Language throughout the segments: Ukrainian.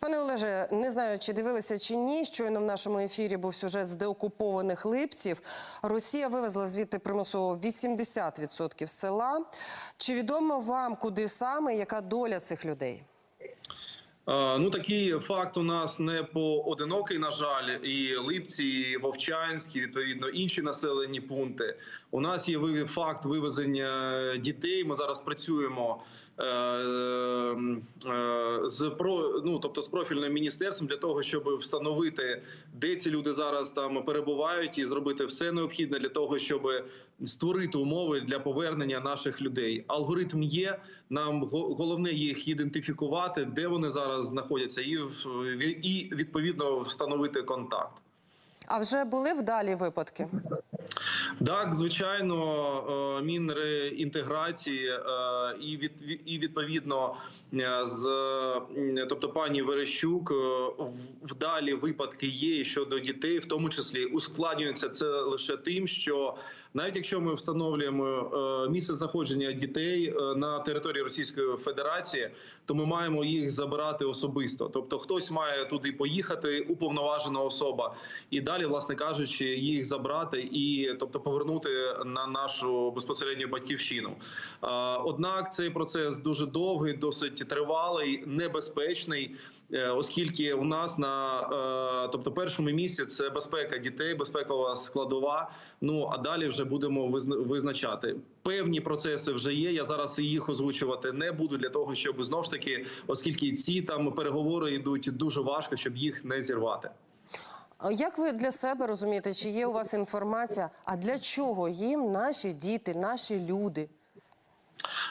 Пане Олеже, не знаю, чи дивилися чи ні. Щойно в нашому ефірі був сюжет з деокупованих липців. Росія вивезла звідти примусово 80% села. Чи відомо вам, куди саме, яка доля цих людей? Ну, такий факт у нас не поодинокий, на жаль, і Липці, і Вовчанські, відповідно, інші населені пункти. У нас є факт вивезення дітей. Ми зараз працюємо з про ну, тобто з профільним міністерством для того, щоб встановити, де ці люди зараз там перебувають, і зробити все необхідне для того, щоб створити умови для повернення наших людей. Алгоритм є. Нам го- головне їх ідентифікувати, де вони зараз знаходяться, і і відповідно встановити контакт. А вже були вдалі випадки? Так, звичайно, мінри мінреінтеграції е, і від і відповідно е, з тобто пані Верещук е, вдалі випадки є щодо дітей, в тому числі ускладнюється це лише тим, що навіть якщо ми встановлюємо е, місце знаходження дітей е, на території Російської Федерації, то ми маємо їх забирати особисто. Тобто, хтось має туди поїхати, уповноважена особа, і далі, власне кажучи, їх забрати і тобто повернути на нашу безпосередню батьківщину. Однак цей процес дуже довгий, досить тривалий, небезпечний. е, Оскільки у нас на е, тобто першому місці це безпека дітей, безпекова складова. Ну а далі вже будемо визна- визначати. Певні процеси вже є. Я зараз їх озвучувати не буду для того, щоб знов ж таки, оскільки ці там переговори йдуть дуже важко, щоб їх не зірвати. Як ви для себе розумієте, чи є у вас інформація? А для чого їм наші діти, наші люди?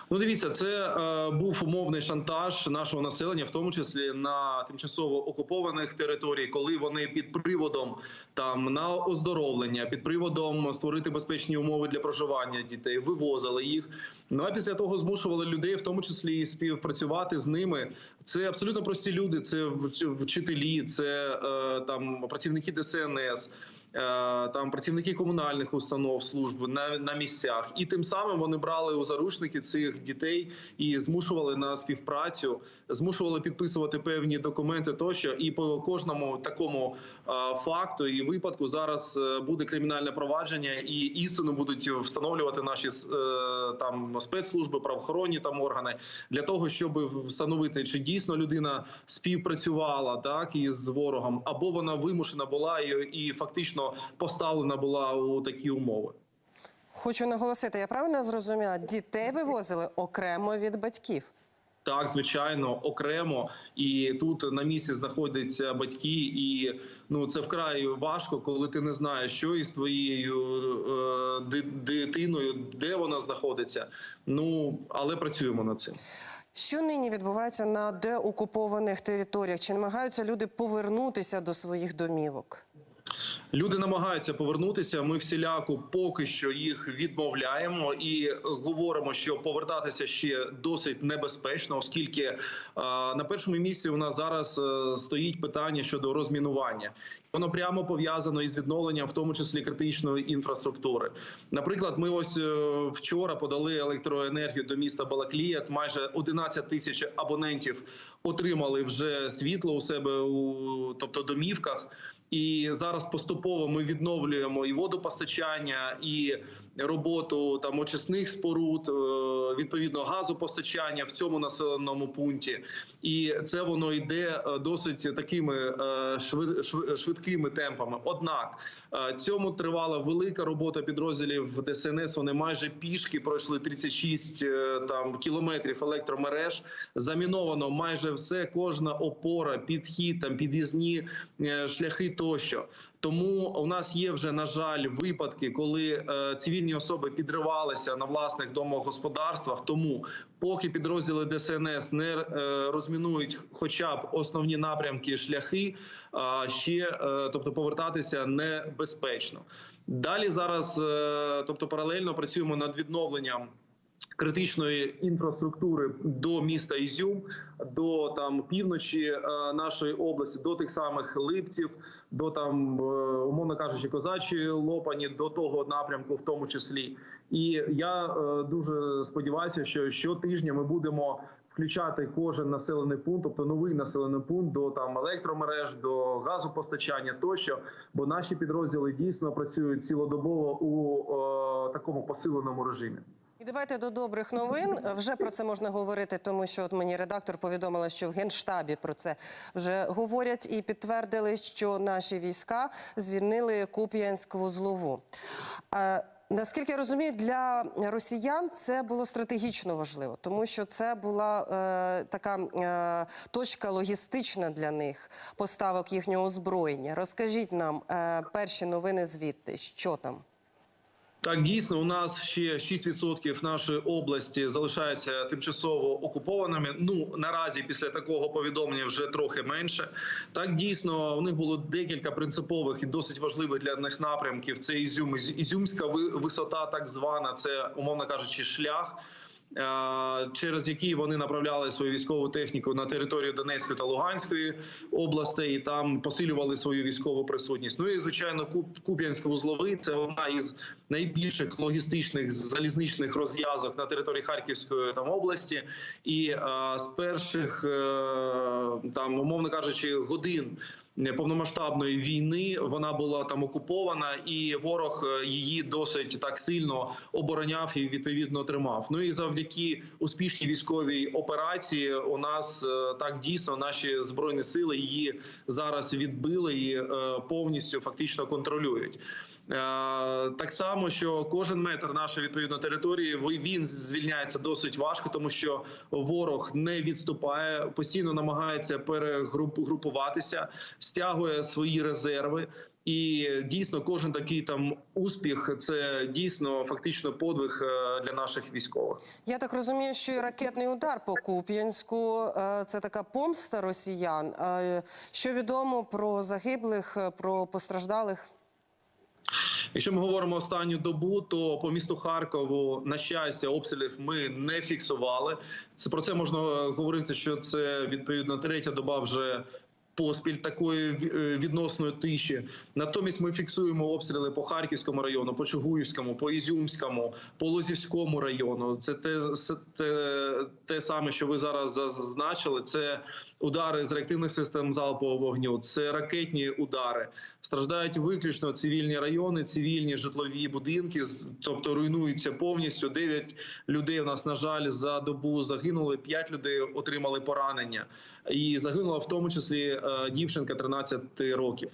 Ну, дивіться, це е, був умовний шантаж нашого населення, в тому числі на тимчасово окупованих територіях, коли вони під приводом там на оздоровлення, під приводом створити безпечні умови для проживання дітей, вивозили їх. Ну а після того змушували людей, в тому числі і співпрацювати з ними. Це абсолютно прості люди. Це вчителі, це е, там працівники ДСНС. Е, Там працівники комунальних установ служб на, на місцях, і тим самим вони брали у заручники цих дітей і змушували на співпрацю, змушували підписувати певні документи тощо. І по кожному такому е, факту і випадку зараз е, буде кримінальне провадження, і істину будуть встановлювати наші там спецслужби, правоохоронні там органи для того, щоб встановити, чи дійсно людина співпрацювала так із ворогом, або вона вимушена була і, і фактично поставлена була у такі умови. Хочу наголосити, я правильно зрозуміла, дітей вивозили окремо від батьків. Так, звичайно, окремо, і тут на місці знаходяться батьки, і ну це вкрай важко, коли ти не знаєш, що із твоєю е, дитиною, де вона знаходиться. Ну але працюємо над цим. Що нині відбувається на деокупованих територіях? Чи намагаються люди повернутися до своїх домівок? Люди намагаються повернутися. Ми всіляко поки що їх відмовляємо і говоримо, що повертатися ще досить небезпечно, оскільки е, на першому місці у нас зараз е, стоїть питання щодо розмінування. Воно прямо пов'язано із відновленням, в тому числі критичної інфраструктури. Наприклад, ми ось е, вчора подали електроенергію до міста Балаклія. Майже 11 тисяч абонентів отримали вже світло у себе у тобто домівках. І зараз поступово ми відновлюємо і водопостачання, і роботу там очисних споруд, е, відповідно газопостачання в цьому населеному пункті. І це воно йде е, досить такими е, швид- швидкими темпами. Однак цьому тривала велика робота підрозділів ДСНС. Вони майже пішки пройшли 36 е, там кілометрів електромереж. Заміновано майже все, кожна опора, підхід, там під'їзні е, шляхи тощо. Тому у нас є вже на жаль випадки, коли е, цивільні особи підривалися на власних домогосподарствах. Тому поки підрозділи ДСНС не е, розмінують, хоча б основні напрямки, шляхи, ще е, тобто повертатися небезпечно. Далі зараз, е, тобто паралельно працюємо над відновленням критичної інфраструктури до міста Ізюм, до там півночі е, нашої області, до тих самих липців, до там, умовно кажучи, козачої лопані, до того напрямку, в тому числі. І я дуже сподіваюся, що щотижня ми будемо включати кожен населений пункт, тобто новий населений пункт до там електромереж, до газопостачання тощо. Бо наші підрозділи дійсно працюють цілодобово у е, такому посиленому режимі. І давайте до добрих новин. Вже про це можна говорити, тому що от мені редактор повідомила, що в генштабі про це вже говорять і підтвердили, що наші війська звільнили Куп'янськ вузлову. Е, Наскільки я розумію, для росіян це було стратегічно важливо, тому що це була е, така е, точка логістична для них поставок їхнього озброєння. Розкажіть нам е, перші новини звідти, що там. Так, дійсно, у нас ще 6% нашої області залишаються тимчасово окупованими. Ну наразі після такого повідомлення вже трохи менше. Так дійсно у них було декілька принципових і досить важливих для них напрямків. Це Ізюм, Із- Ізюмська ви- висота, так звана, це умовно кажучи, шлях. Через який вони направляли свою військову техніку на територію Донецької та Луганської областей, і там посилювали свою військову присутність. Ну і звичайно, Куп- Куп'янськ-Вузловий це одна із найбільших логістичних залізничних розв'язок на території Харківської там області, і е, з перших е, там, умовно кажучи, годин. Повномасштабної війни вона була там окупована, і ворог е, її досить так сильно обороняв і відповідно тримав. Ну і завдяки успішній військовій операції, у нас е, так дійсно наші збройні сили її зараз відбили і е, повністю фактично контролюють. Е, Так само, що кожен метр нашої відповідно території він звільняється досить важко, тому що ворог не відступає, постійно намагається перегрупуватися, стягує свої резерви. І дійсно, кожен такий там успіх це дійсно фактично подвиг е, для наших військових. Я так розумію, що і ракетний удар по Куп'янську е, це така помста росіян. Що відомо про загиблих, про постраждалих? Якщо ми говоримо останню добу, то по місту Харкову, на щастя, обстрілів ми не фіксували. Це про це можна е, говорити, що це відповідно третя доба вже. Поспіль такої е, відносної тиші. Натомість ми фіксуємо обстріли по Харківському району, по Чугуївському, по Ізюмському, по Лозівському району. Це те, це те, те саме, що ви зараз зазначили. Це удари з реактивних систем залпового вогню, це ракетні удари. Страждають виключно цивільні райони, цивільні житлові будинки, тобто руйнуються повністю. Дев'ять людей у нас на жаль за добу загинули. П'ять людей отримали поранення, і загинула в тому числі е, дівчинка 13 років.